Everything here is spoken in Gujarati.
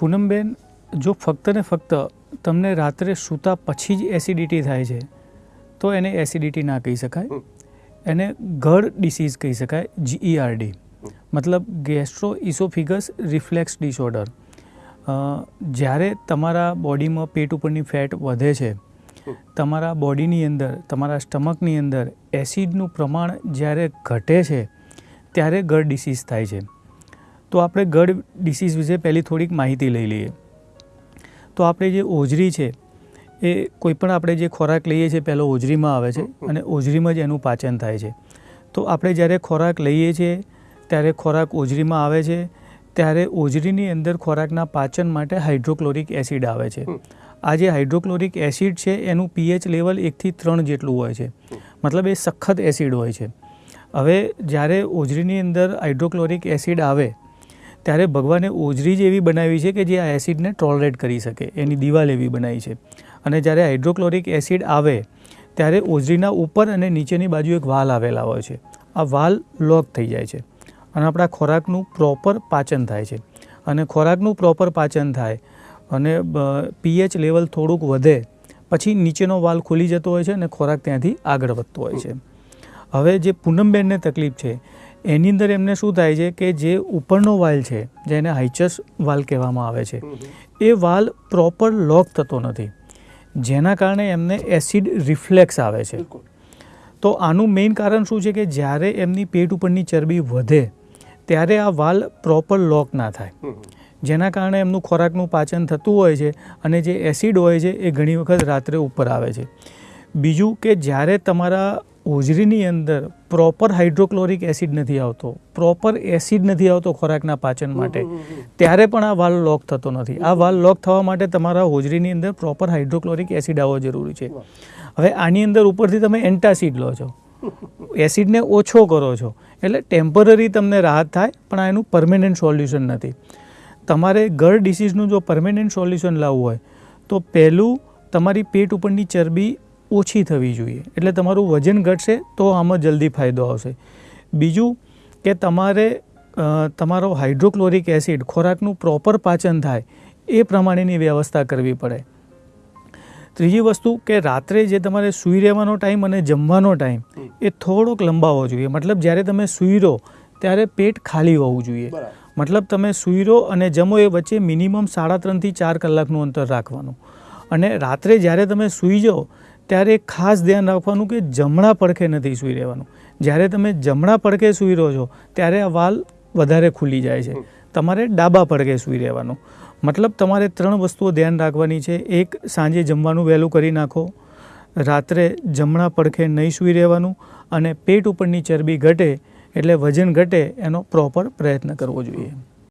પૂનમબેન જો ફક્ત ને ફક્ત તમને રાત્રે સૂતા પછી જ એસિડિટી થાય છે તો એને એસિડિટી ના કહી શકાય. એને ગળ ડિસીઝ કહી શકાય જીઈઆરડી મતલબ ગેસ્ટ્રો ઇસોફિગસ રિફ્લેક્સ ડિસઓર્ડર જ્યારે તમારા બોડીમાં પેટ ઉપરની ફેટ વધે છે તમારા બોડીની અંદર તમારા સ્ટમકની અંદર એસિડનું પ્રમાણ જ્યારે ઘટે છે ત્યારે ગળ ડિસીઝ થાય છે. તો આપણે ગઢ ડિસીઝ વિશે પહેલી થોડીક માહિતી લઈ લઈએ. તો આપણે જે ઓજરી છે એ કોઈપણ આપણે જે ખોરાક લઈએ છીએ પહેલો ઓજરીમાં આવે છે અને ઓજરીમાં જ એનું પાચન થાય છે. તો આપણે જ્યારે ખોરાક લઈએ છીએ ત્યારે ખોરાક ઓજરીમાં આવે છે ત્યારે ઓજરીની અંદર ખોરાકના પાચન માટે હાઇડ્રોક્લોરિક એસિડ આવે છે. આ જે હાઇડ્રોક્લોરિક એસિડ છે એનું પીએચ લેવલ એકથી ત્રણ જેટલું હોય છે. મતલબ એ સખત એસિડ હોય છે. હવે જ્યારે ઓજરીની અંદર હાઇડ્રોક્લોરિક એસિડ આવે ત્યારે ભગવાને ઓજરી જ એવી બનાવી છે કે જે આ એસિડને ટોલરેટ કરી શકે, એની દિવાલ એવી બનાવી છે. અને જ્યારે હાઇડ્રોક્લોરિક એસિડ આવે, ત્યારે ઓજરીના ઉપર અને નીચેની બાજુ એક વાલ આવેલા હોય છે. આ વાલ લોક થઈ જાય છે અને આપણા ખોરાકનું પ્રોપર પાચન થાય છે. અને ખોરાકનું પ્રોપર પાચન થાય અને પીએચ લેવલ થોડુંક વધે, પછી નીચેનો વાલ ખુલી જતો હોય છે અને ખોરાક ત્યાંથી આગળ વધતો હોય છે. હવે જે પૂનમબેનને તકલીફ છે એની અંદર એમને શું થાય છે કે જે ઉપરનો વાલ છે જેને હાઇચસ વાલ કહેવામાં આવે છે એ વાલ પ્રોપર લોક થતો નથી. જેના કારણે એમને એસિડ રિફ્લેક્સ આવે છે. તો આનું મેઇન કારણ શું છે કે જ્યારે એમની પેટ ઉપરની ચરબી વધે ત્યારે આ વાલ પ્રોપર લોક ના થાય. જેના કારણે એમનું ખોરાકનું પાચન થતું હોય છે અને જે એસિડ હોય છે એ ઘણી વખત રાત્રે ઉપર આવે છે. બીજું કે જ્યારે તમારા હોજરીની અંદર પ્રોપર હાઇડ્રોક્લોરિક એસિડ નથી આવતો પ્રોપર એસિડ નથી આવતો ખોરાકના પાચન માટે. ત્યારે પણ આ વાલ લોક થતો નથી. આ વાલ લોક થવા માટે તમારા હોજરીની અંદર પ્રોપર હાઇડ્રોક્લોરિક એસિડ આવવો જરૂરી છે. હવે આની અંદર ઉપરથી તમે એન્ટાસિડ લો છો. એસિડને ઓછો કરો છો. એટલે ટેમ્પરરી તમને રાહત થાય પણ આ એનું પરમેનન્ટ સોલ્યુશન નથી. તમારે ગળ ડિસીઝનું જો પરમેનન્ટ સોલ્યુશન લાવવું હોય તો પહેલું તમારી પેટ ઉપરની ચરબી ઓછી થવી જોઈએ. એટલે તમારું વજન ઘટશે તો આમાં જલ્દી ફાયદો આવશે. બીજું કે તમારે તમારો હાઇડ્રોક્લોરિક એસિડ ખોરાકનું પ્રોપર પાચન થાય એ પ્રમાણેની વ્યવસ્થા કરવી પડે. ત્રીજી વસ્તુ કે રાત્રે જે તમારે સૂઈ રહેવાનો ટાઈમ અને જમવાનો ટાઈમ એ થોડોક લંબાવવો જોઈએ. મતલબ જ્યારે તમે સૂઈ રહો ત્યારે પેટ ખાલી હોવું જોઈએ. મતલબ તમે સૂઈ રહો અને જમો એ વચ્ચે મિનિમમ સાડા ત્રણથી ચાર કલાકનું અંતર રાખવાનું. અને રાત્રે જ્યારે તમે સૂઈ જાઓ ત્યારે ખાસ ધ્યાન રાખવાનું કે જમણા પડખે નથી સૂઈ રહેવાનું. જ્યારે તમે જમણા પડખે સૂઈ રહો છો, ત્યારે આ વાલ વધારે ખુલી જાય છે. તમારે ડાબા પડખે સૂઈ રહેવાનું. મતલબ તમારે ત્રણ વસ્તુઓ ધ્યાન રાખવાની છે. એક, સાંજે જમવાનું વહેલું કરી નાખો. રાત્રે જમણા પડખે નહીં સૂઈ રહેવાનું અને પેટ ઉપરની ચરબી ઘટે એટલે વજન ઘટે એનો પ્રોપર પ્રયત્ન કરવો જોઈએ.